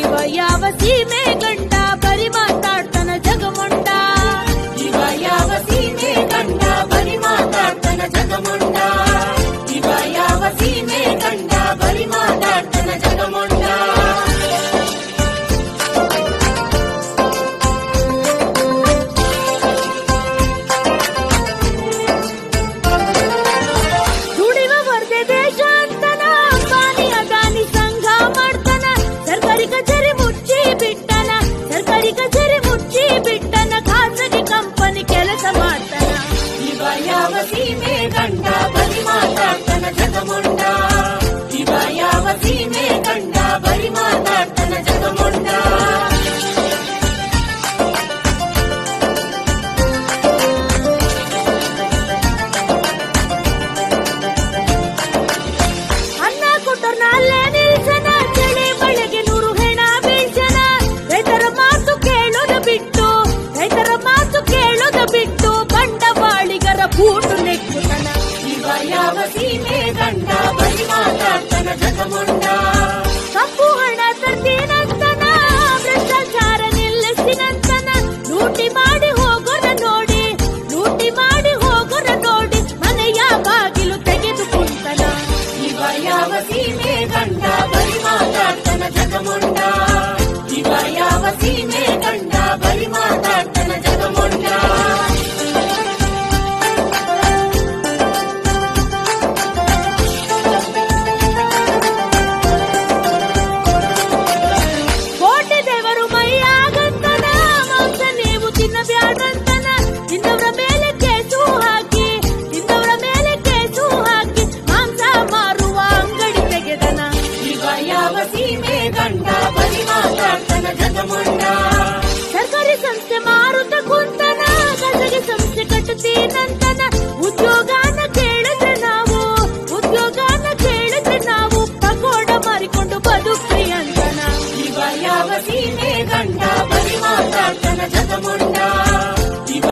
ಶಿವ ಯಾವ ಸೀಮೆಗಂಡ ಮಾತಾಡ್ತೀನಂತನ ಮಾಡಿ ಹೋಗೋರ ನೋಡಿ ಮಾಡಿ ಹೋಗೋರ ನೋಡಿ ಯಾವ ಸೀಮೆ ಸೀಮೆ ಗಂಡ ಬಲಿಮಾತಾಡ್ತನ ಜಗಮುಂಡ ಸರ್ಕಾರಿ ಸಂಸ್ಥೆ ಮಾರುತ ಕುಂತನ ಖಾಸಗಿ ಸಂಸ್ಥೆ ಕಟ್ಟುತ್ತೇನಂತನ ಉದ್ಯೋಗನ ಕೇಳಿದ್ರೆ ನಾವು ಉದ್ಯೋಗನ ಕೇಳಿದ್ರೆ ನಾವು ಪಕೋಡ ಮಾರಿಕೊಂಡು ಬದುಕ್ರಿ ಅಂತನ ಇವ ಯಾವ ಸೀಮೆ ಗಂಡ ಬಲಿಮಾತಾಡ್ತನ ಜಗಮುಂಡ